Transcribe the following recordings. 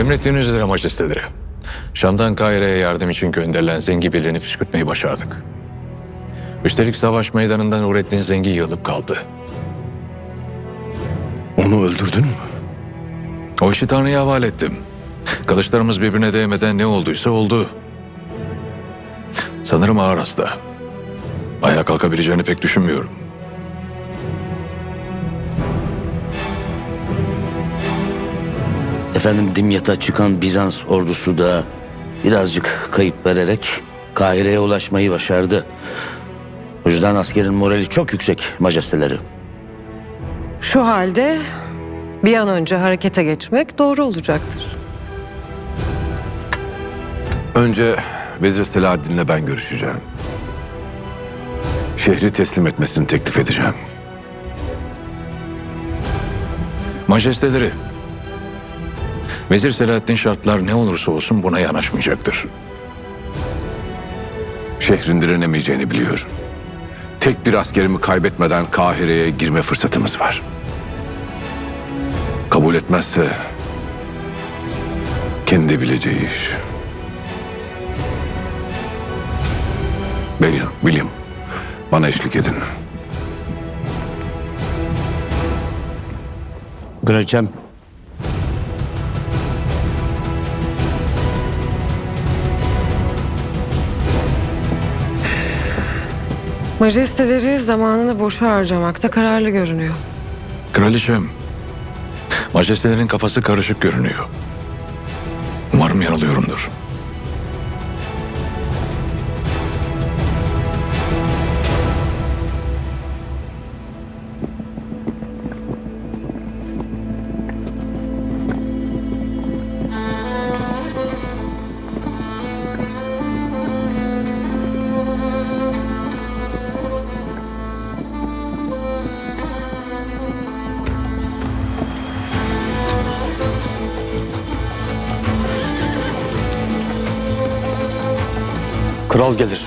Emrettiğiniz üzere majesteleri. Şam'dan Kahire'ye yardım için gönderilen Zengi birliğini püskürtmeyi başardık. Üstelik savaş meydanından Nurettin Zengi yığılıp kaldı. Onu öldürdün mü? O işi Tanrı'ya havale ettim. Kılıçlarımız birbirine değmeden ne olduysa oldu. Sanırım ağır hasta. Ayağa kalkabileceğini pek düşünmüyorum. Efendim Dimyat'a çıkan Bizans ordusu da birazcık kayıp vererek Kahire'ye ulaşmayı başardı. O yüzden askerin morali çok yüksek majesteleri. Şu halde bir an önce harekete geçmek doğru olacaktır. Önce Vezir Selahaddin'le ben görüşeceğim. Şehri teslim etmesini teklif edeceğim. Majesteleri, Vezir Selahattin şartlar ne olursa olsun buna yanaşmayacaktır. Şehrin direnemeyeceğini biliyorum. Tek bir askerimi kaybetmeden Kahire'ye girme fırsatımız var. Kabul etmezse kendi bileceği iş. William, William bana eşlik edin. Kraliçem Majesteleri zamanını boşa harcamakta kararlı görünüyor. Kraliçem, majestelerin kafası karışık görünüyor. Umarım yanılıyorumdur. Kral gelir.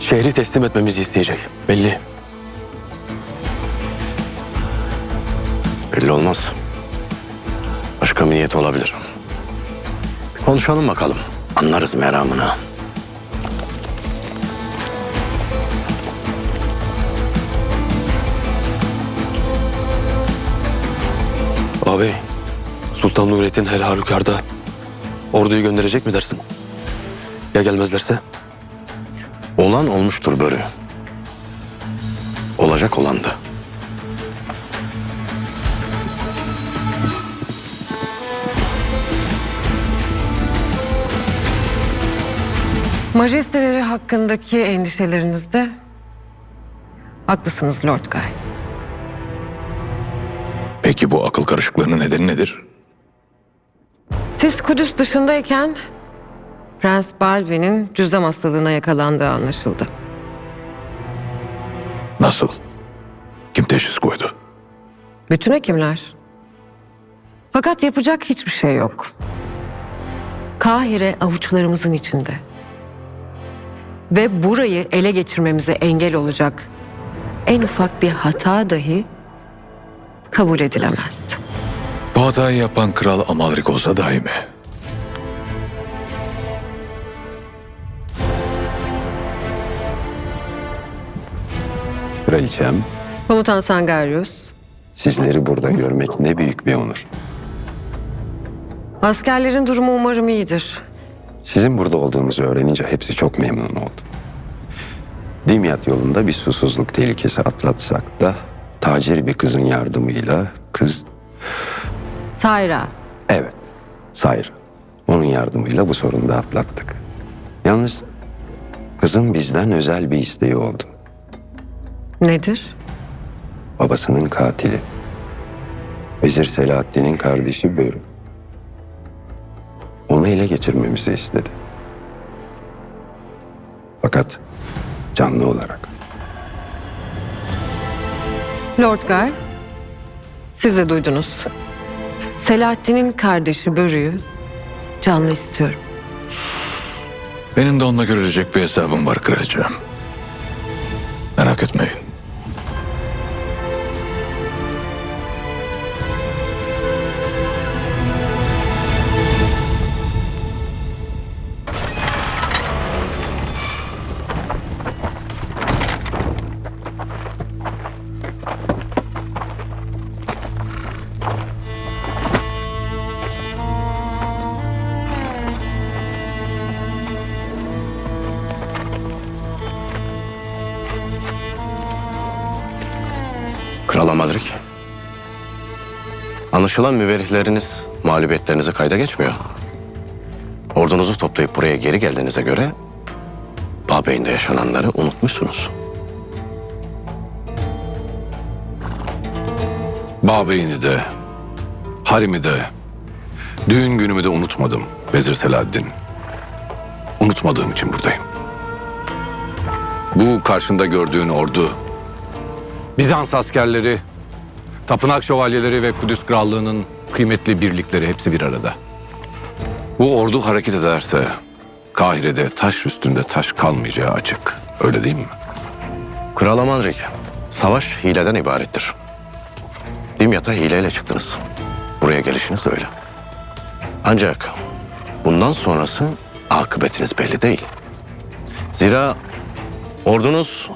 Şehri teslim etmemizi isteyecek. Belli. Belli olmaz. Başka bir niyet olabilir. Konuşalım bakalım. Anlarız meramını. Ağabey, Sultan Nurettin her halükarda orduyu gönderecek mi dersin? Ya gelmezlerse? Olan olmuştur börü. Olacak olandı. Majesteleri hakkındaki endişelerinizde haklısınız Lord Guy. Peki bu akıl karışıklığının nedeni nedir? Siz Kudüs dışındayken Prens Balvin'in cüzdan hastalığına yakalandığı anlaşıldı. Nasıl? Kim teşhis koydu? Bütün hekimler. Fakat yapacak hiçbir şey yok. Kahire avuçlarımızın içinde. Ve burayı ele geçirmemize engel olacak en ufak bir hata dahi kabul edilemez. Bu hatayı yapan kral Amalrik olsa dahi mi? Kraliçem, Komutan Sangarius, sizleri burada görmek ne büyük bir onur. askerlerin durumu umarım iyidir. Sizin burada olduğunuzu öğrenince hepsi çok memnun oldu. Dimyat yolunda bir susuzluk tehlikesi atlatsak da tacir bir kızın yardımıyla kız Sayra, evet Sayr onun yardımıyla bu sorunu da atlattık. Yalnız kızın bizden özel bir isteği oldu. Nedir? Babasının katili. Vezir Selahaddin'in kardeşi Börü. Onu ele geçirmemizi istedi. Fakat canlı olarak. Lord Guy, siz de duydunuz. Selahaddin'in kardeşi Börü'yü canlı istiyorum. Benim de onunla görülecek bir hesabım var kraliçem. Merak etmeyin. Anlaşılan müverrihleriniz mağlubiyetlerinizi kayda geçmiyor. Ordunuzu toplayıp buraya geri geldiğinize göre Babey'inde yaşananları unutmuşsunuz. Bağbeyini de, harimi de, düğün günümü de unutmadım Vezir Selahaddin. Unutmadığım için buradayım. Bu karşında gördüğün ordu, Bizans askerleri, tapınak şövalyeleri ve Kudüs Krallığı'nın kıymetli birlikleri hepsi bir arada. Bu ordu hareket ederse Kahire'de taş üstünde taş kalmayacağı açık. Öyle değil mi? Kral Amalrik, savaş hileden ibarettir. Dimyat'a hileyle çıktınız. Buraya gelişiniz öyle. Ancak bundan sonrası akıbetiniz belli değil. Zira ordunuz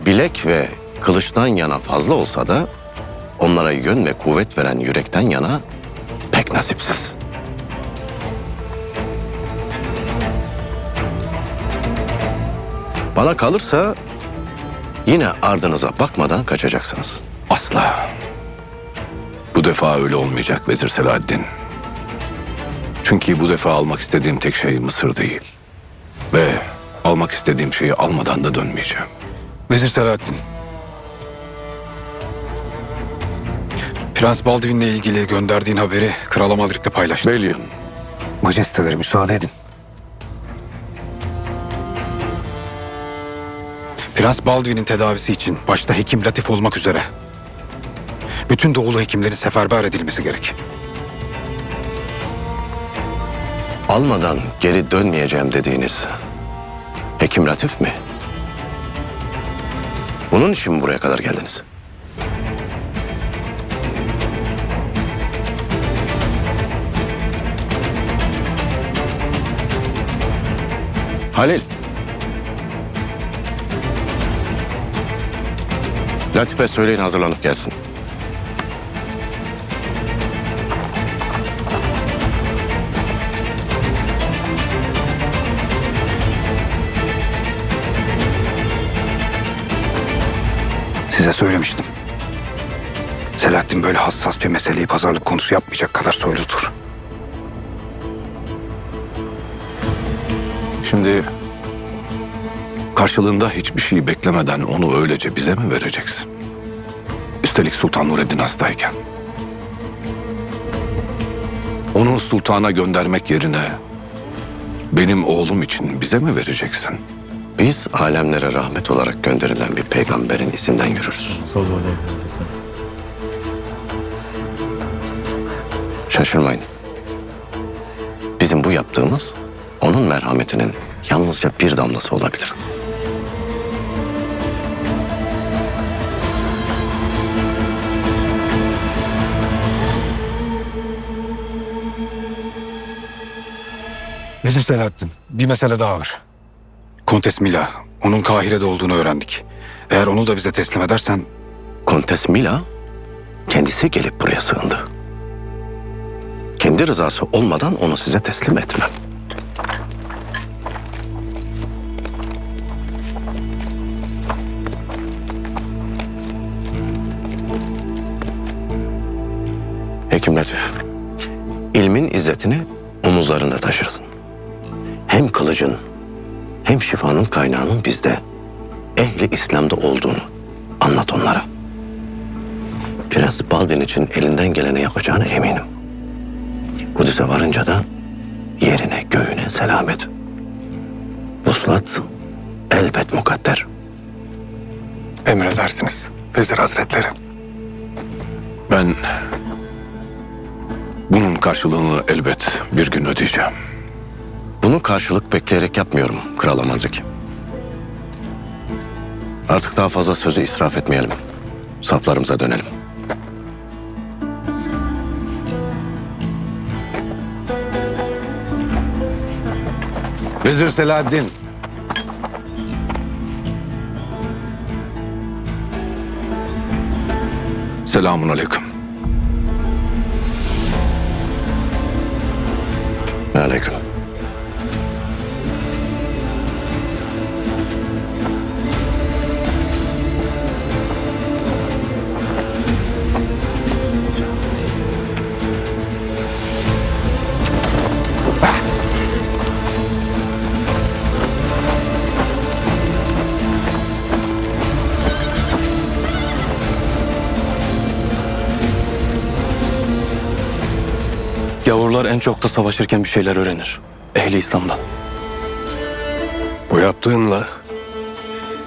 bilek ve kılıçtan yana fazla olsa da onlara yön ve kuvvet veren yürekten yana pek nasipsiz. Bana kalırsa yine ardınıza bakmadan kaçacaksınız. Asla. Bu defa öyle olmayacak Vezir Selahaddin. Çünkü bu defa almak istediğim tek şey Mısır değil. Ve almak istediğim şeyi almadan da dönmeyeceğim. Vezir Selahattin. Prens Baldwin'le ilgili gönderdiğin haberi Kral Amalrik'te paylaştım. Beyliğim, Majesteleri müsaade edin. Prens Baldwin'in tedavisi için başta Hekim Latif olmak üzere bütün doğulu hekimlerin seferber edilmesi gerek. Almadan geri dönmeyeceğim dediğiniz Hekim Latif mi? Bunun için mi buraya kadar geldiniz? Halil. Latif'e söyleyin hazırlanıp gelsin. Size söylemiştim. Selahattin böyle hassas bir meseleyi pazarlık konusu yapmayacak kadar soyludur. Şimdi karşılığında hiçbir şey beklemeden onu öylece bize mi vereceksin? Üstelik Sultan Nureddin hastayken. Onu sultana göndermek yerine benim oğlum için bize mi vereceksin? Biz alemlere rahmet olarak gönderilen bir peygamberin izinden yürürüz. Şaşırmayın. Bizim bu yaptığımız onun merhametinin yalnızca bir damlası olabilir. Vezir Selahattin, bir mesele daha var. Kontes Mila, onun Kahire'de olduğunu öğrendik. Eğer onu da bize teslim edersen Kontes Mila kendisi gelip buraya sığındı. Kendi rızası olmadan onu size teslim etmem. Hekim Latif, ilmin izzetini omuzlarında taşırsın. Hem kılıcın hem şifanın kaynağının bizde, ehli İslam'da olduğunu anlat onlara. Prens Baldwin için elinden geleni yapacağına eminim. Kudüs'e varınca da yerine göğüne selamet. Vuslat elbet mukadder. emredersiniz Vezir Hazretleri. Ben bunun karşılığını elbet bir gün ödeyeceğim. Bunu karşılık bekleyerek yapmıyorum Kral Amalrik. Artık daha fazla sözü israf etmeyelim. Saflarımıza dönelim. Vezir Selahaddin. Selamun aleyküm. Aleyküm. Gavurlar en çok da savaşırken bir şeyler öğrenir. Ehli İslam'dan. Bu yaptığınla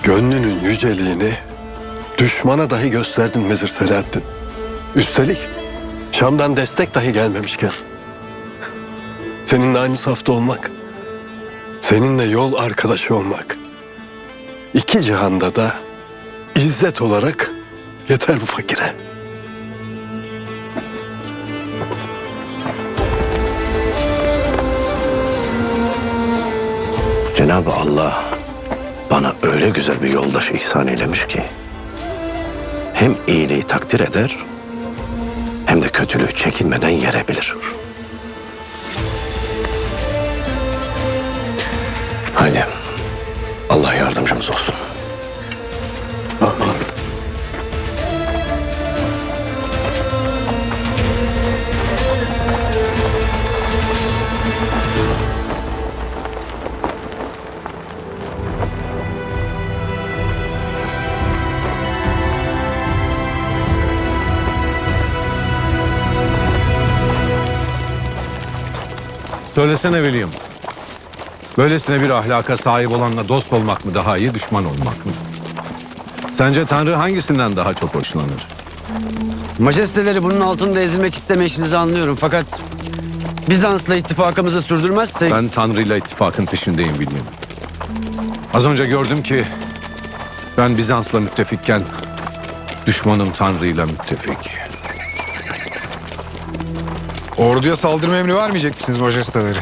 gönlünün yüceliğini düşmana dahi gösterdin Vezir Selahattin. Üstelik Şam'dan destek dahi gelmemişken. Seninle aynı safta olmak, seninle yol arkadaşı olmak. iki cihanda da izzet olarak yeter bu fakire. Cenab-ı Allah bana öyle güzel bir yoldaş ihsan eylemiş ki hem iyiliği takdir eder hem de kötülüğü çekinmeden yerebilir. Haydi Allah yardımcımız olsun. Söylesene William. Böylesine bir ahlaka sahip olanla dost olmak mı daha iyi, düşman olmak mı? Sence Tanrı hangisinden daha çok hoşlanır? Majesteleri bunun altında ezilmek istemeyişinizi anlıyorum fakat Bizans'la ittifakımızı sürdürmezsek Ben Tanrı'yla ittifakın peşindeyim William. Az önce gördüm ki ben Bizans'la müttefikken düşmanım Tanrı'yla müttefik. Orduya saldırma emri vermeyecek misiniz majesteleri?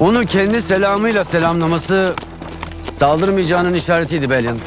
onu kendi selamıyla selamlaması saldırmayacağının işaretiydi Belyan.